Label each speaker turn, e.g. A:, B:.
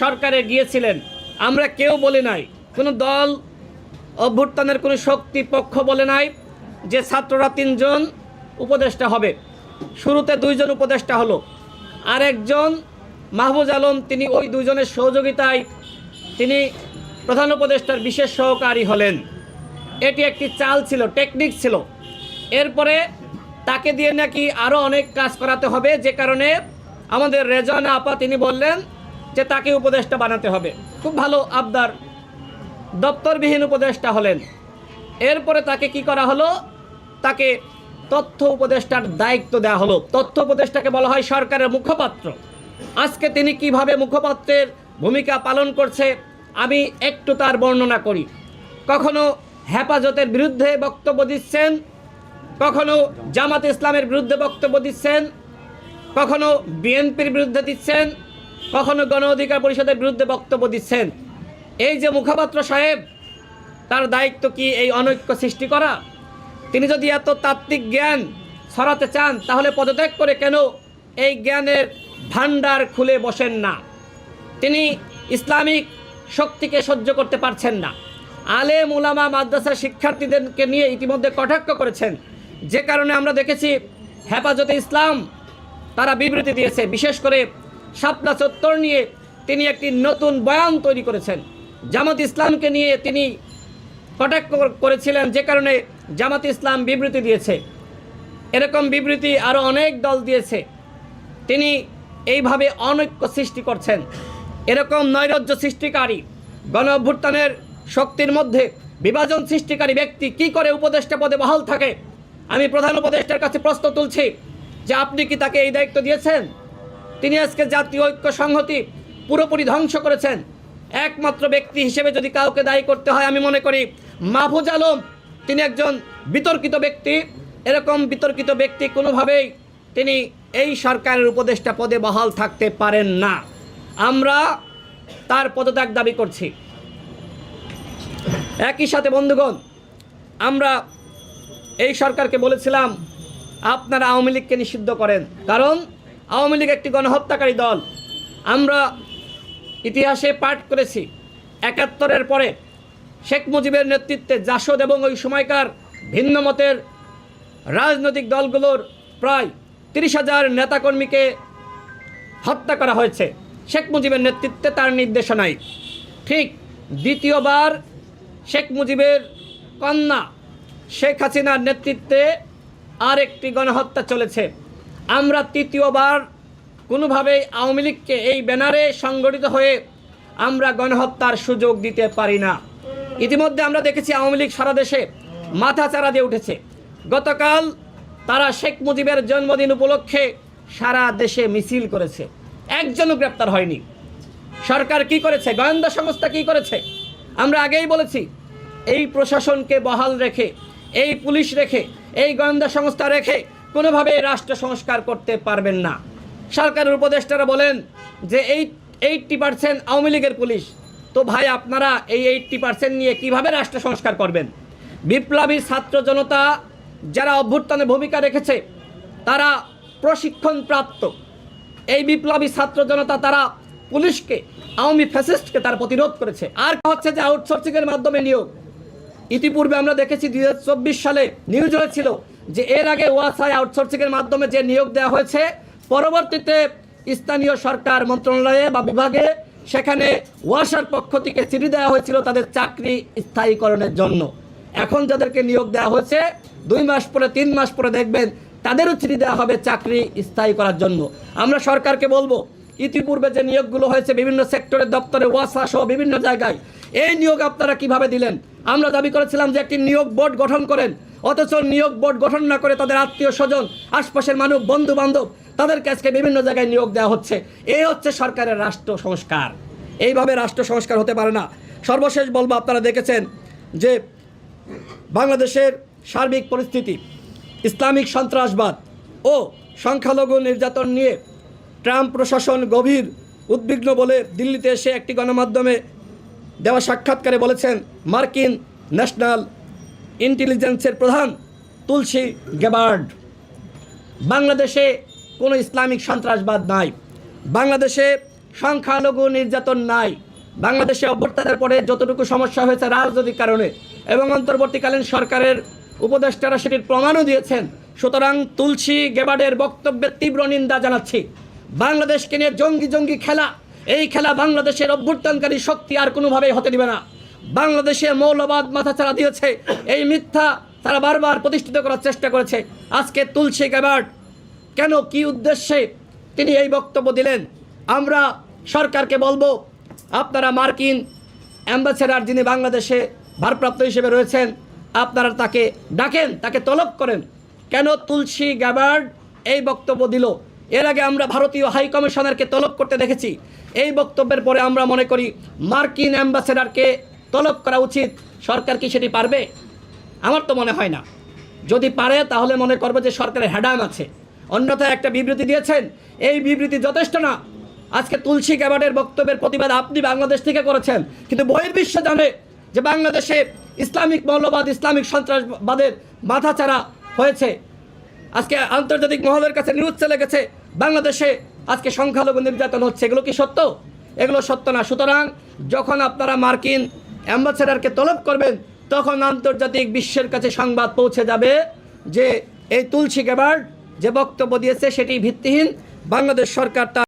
A: সরকারে গিয়েছিলেন। আমরা কেউ বলে নাই। কোনো দল, অভ্যুত্থানের কোনো শক্তি পক্ষ বলে নাই যে ছাত্ররা তিনজন উপদেষ্টা হবে। শুরুতে দুইজন উপদেষ্টা হলো। আরেকজন মাহবুজ আলম, তিনি ওই দুইজনের সহযোগিতায় তিনি প্রধান উপদেষ্টার বিশেষ সহকারী হলেন। এটি একটি চাল ছিল, টেকনিক ছিল। এরপরে তাকে দিয়ে নাকি আরও অনেক কাজ করাতে হবে, যে কারণে আমাদের রেজানা আপা তিনি বললেন যে তাকে উপদেষ্টা বানাতে হবে। খুব ভালো, আবদার। দপ্তরবিহীন উপদেষ্টা হলেন। এরপরে তাকে কি করা হলো? তাকে তথ্য উপদেষ্টার দায়িত্ব দেওয়া হলো। তথ্য উপদেষ্টাকে বলা হয় সরকারের মুখপাত্র। আজকে তিনি কীভাবে মুখপাত্রের ভূমিকা পালন করছে, আমি একটু তার বর্ণনা করি। কখনো হেফাজতের বিরুদ্ধে বক্তব্য দিচ্ছেন, কখনো জামাত ইসলামের বিরুদ্ধে বক্তব্য দিচ্ছেন, কখনো বিএনপির বিরুদ্ধে দিচ্ছেন কখনো গণ অধিকার পরিষদের বিরুদ্ধে বক্তব্য দিচ্ছেন? এই যে মুখপাত্র সাহেব, তার দায়িত্ব কি এই অনৈক্য সৃষ্টি করা? তিনি যদি এত তাত্ত্বিক জ্ঞান ছড়াতে চান, তাহলে পদত্যাগ করে কেন এই জ্ঞানের ভাণ্ডার খুলে বসেন না? তিনি ইসলামিক শক্তিকে সহ্য করতে পারছেন না। আলেম উলামা মাদ্রাসার শিক্ষার্থীদেরকে নিয়ে ইতিমধ্যে কটাক্ষ করেছেন। যে কারণে আমরা দেখেছি হেফাজতে ইসলাম তারা বিবৃতি দিয়েছে, বিশেষ করে শাপলা চত্বর নিয়ে তিনি একটি নতুন বয়ান তৈরি করেছেন। জামাত ইসলামকে নিয়ে তিনি কটাক্ষ করেছিলেন যে কারণে জামাত ইসলাম বিবৃতি দিয়েছে। এরকম বিবৃতি আরও অনেক দল দিয়েছে। তিনি এইভাবে অনৈক্য সৃষ্টি করছেন। এরকম নৈরাজ্য সৃষ্টিকারী গণ অভ্যুত্থানের শক্তির মধ্যে বিভাজন সৃষ্টিকারী ব্যক্তি কি করে উপদেষ্টা পদে বহাল থাকে? আমি প্রধান উপদেষ্টার কাছে প্রশ্ন তুলছি যে আপনি কি তাকে এই দায়িত্ব দিয়েছেন? তিনি আজকে জাতীয় ঐক্য সংহতি পুরোপুরি ধ্বংস করেছেন। একমাত্র ব্যক্তি হিসেবে যদি কাউকে দায়ী করতে হয়, আমি মনে করি মাহফুজ আলম, তিনি একজন বিতর্কিত ব্যক্তি। এরকম বিতর্কিত ব্যক্তি কোনোভাবেই তিনি এই সরকারের উপদেষ্টা পদে বহাল থাকতে পারেন না। আমরা তার পদত্যাগ দাবি করছি। একই সাথে বন্ধুগণ, আমরা এই সরকারকে বলেছিলাম, আপনারা আওয়ামী লীগকে নিষিদ্ধ করেন। কারণ আওয়ামী লীগ একটি গণহত্যাকারী দল। আমরা ইতিহাসে পাঠ করেছি, একাত্তরের পরে শেখ মুজিবের নেতৃত্বে জাসদ এবং ওই সময়কার ভিন্ন মতের রাজনৈতিক দলগুলোর প্রায় তিরিশ হাজার নেতাকর্মীকে হত্যা করা হয়েছে শেখ মুজিবের নেতৃত্বে তার নির্দেশনায়। ঠিক দ্বিতীয়বার শেখ মুজিবের কন্যা শেখ হাসিনার নেতৃত্বে আর একটি গণহত্যা চলেছে। আমরা তৃতীয়বার কোনোভাবেই আওয়ামী লীগকে এই ব্যানারে সংগঠিত হয়ে আমরা গণহত্যার সুযোগ দিতে পারি না। ইতিমধ্যে আমরা দেখেছি আওয়ামী লীগ সারা দেশে মাথা চারা দিয়ে উঠেছে। গতকাল তারা শেখ মুজিবের জন্মদিন উপলক্ষে সারা দেশে মিছিল করেছে। একজনও গ্রেপ্তার হয়নি। সরকার কি করেছে? গোয়েন্দা সংস্থা কি করেছে? আমরা আগেই বলেছি, এই প্রশাসনকে বহাল রেখে, এই পুলিশ রেখে, এই গোয়েন্দা সংস্থা রেখে কোনোভাবে রাষ্ট্র সংস্কার করতে পারবেন না। সরকারের উপদেষ্টারা বলেন যে এই এইটটি পার্সেন্ট আওয়ামী লীগের পুলিশ। তো ভাই, আপনারা এই এইটটি পার্সেন্ট নিয়ে কীভাবে রাষ্ট্র সংস্কার করবেন? বিপ্লবী ছাত্র জনতা যারা অভ্যুত্থানে ভূমিকা রেখেছে, তারা প্রশিক্ষণ প্রাপ্ত। এই বিপ্লবী ছাত্র জনতা তারা পুলিশকে, আওয়ামী ফ্যাসিস্টকে তার প্রতিরোধ করেছে। আর হচ্ছে যে আউটসোর্সিংয়ের মাধ্যমে নিয়োগ। ইতিপূর্বে আমরা দেখেছি দুই হাজার চব্বিশ সালে নিউজ হয়েছিল যে এর আগে ওয়াসাই আউটসোর্সিংয়ের মাধ্যমে যে নিয়োগ দেওয়া হয়েছে, পরবর্তীতে স্থানীয় সরকার মন্ত্রণালয়ে বা বিভাগে সেখানে ওয়াসার পক্ষ থেকে চিঠি দেওয়া হয়েছিল তাদের চাকরি স্থায়ীকরণের জন্য। এখন যাদেরকে নিয়োগ দেওয়া হয়েছে, দুই মাস পরে, তিন মাস পরে দেখবেন তাদেরও চিঠি দেওয়া হবে চাকরি স্থায়ী করার জন্য। আমরা সরকারকে বলব, ইতিপূর্বে যে নিয়োগগুলো হয়েছে বিভিন্ন সেক্টরের দপ্তরে, ওয়াসা সহ বিভিন্ন জায়গায়, এই নিয়োগ আপনারা কীভাবে দিলেন? আমরা দাবি করেছিলাম যে একটি নিয়োগ বোর্ড গঠন করেন। অথচ নিয়োগ বোর্ড গঠন না করে তাদের আত্মীয় স্বজন, আশপাশের মানুষ বন্ধু বান্ধব তাদেরকে আজকে বিভিন্ন জায়গায় নিয়োগ দেওয়া হচ্ছে। এই হচ্ছে সরকারের রাষ্ট্র সংস্কার। এইভাবে রাষ্ট্র সংস্কার হতে পারে না। সর্বশেষ বলব, আপনারা দেখেছেন যে বাংলাদেশের সার্বিক পরিস্থিতি, ইসলামিক সন্ত্রাসবাদ ও সংখ্যালঘু নির্যাতন নিয়ে ট্রাম্প প্রশাসন গভীর উদ্বিগ্ন বলে দিল্লিতে এসে একটি গণমাধ্যমে দেওয়া সাক্ষাৎকারে বলেছেন, মার্কিন ন্যাশনাল ইন্টেলিজেন্সের প্রধান তুলসী গেবার্ড। বাংলাদেশে কোনো ইসলামিক সন্ত্রাসবাদ নাই। বাংলাদেশে সংখ্যালঘু নির্যাতন নাই। বাংলাদেশে অভ্যর্থনের পরে যতটুকু সমস্যা হয়েছে রাজনৈতিক কারণে এবং অন্তর্বর্তীকালীন সরকারের উপদেষ্টারা সেটির প্রমাণও দিয়েছেন। সুতরাং তুলসী গেবার্ডের বক্তব্যের তীব্র নিন্দা জানাচ্ছি। বাংলাদেশকে নিয়ে জঙ্গি জঙ্গি খেলা। এই খেলা বাংলাদেশের অভ্যুত্থানকারী শক্তি আর কোনোভাবেই হতে দিবে না। বাংলাদেশে মৌলবাদ মাথাচাড়া দিয়েছে। এই মিথ্যা তারা বারবার প্রতিষ্ঠিত করার চেষ্টা করেছে। আজকে তুলসী গেবার্ড কেন? কি উদ্দেশ্যে? তিনি এই বক্তব্য দিলেন। আমরা সরকারকে বলব, আপনারা মার্কিন অ্যাম্বাসেডার যিনি বাংলাদেশে ভারপ্রাপ্ত হিসেবে রয়েছেন, আপনারা তাকে ডাকেন, তাকে তলব করেন। কেন তুলসী গ্যাবার্ড এই বক্তব্য দিল? এর আগে আমরা ভারতীয় হাই কমিশনারকে তলব করতে দেখেছি। এই বক্তব্যের পরে আমরা মনে করি, মার্কিন অ্যাম্বাসেডারকে তলব করা উচিত। সরকার কি সেটি পারবে? আমার তো মনে হয় না। যদি পারে, তাহলে মনে করবে যে সরকারের হ্যাডাম আছে। অন্যথায় একটা বিবৃতি দিয়েছেন, এই বিবৃতি যথেষ্ট না। আজকে তুলসী গ্যাবার্ডের বক্তব্যের প্রতিবাদ আপনি বাংলাদেশ থেকে করেছেন। কিন্তু বহির্বিশ্ব জানে যে বাংলাদেশে ইসলামিক মৌলবাদ, ইসলামিক সন্ত্রাসবাদের মাথাচাড়া হয়েছে। আজকে আন্তর্জাতিক মহলের কাছে নিউজ চলে গেছে, বাংলাদেশে আজকে সংখ্যালঘু নির্যাতন হচ্ছে। এগুলো কি সত্য? এগুলো সত্য না। সুতরাং যখন আপনারা মার্কিন অ্যাম্বাসেডারকে তলব করবেন, তখন আন্তর্জাতিক বিশ্বের কাছে সংবাদ পৌঁছে যাবে যে এই তুলসী গেবার্ড যে বক্তব্য দিয়েছে সেটি ভিত্তিহীন। বাংলাদেশ সরকার তার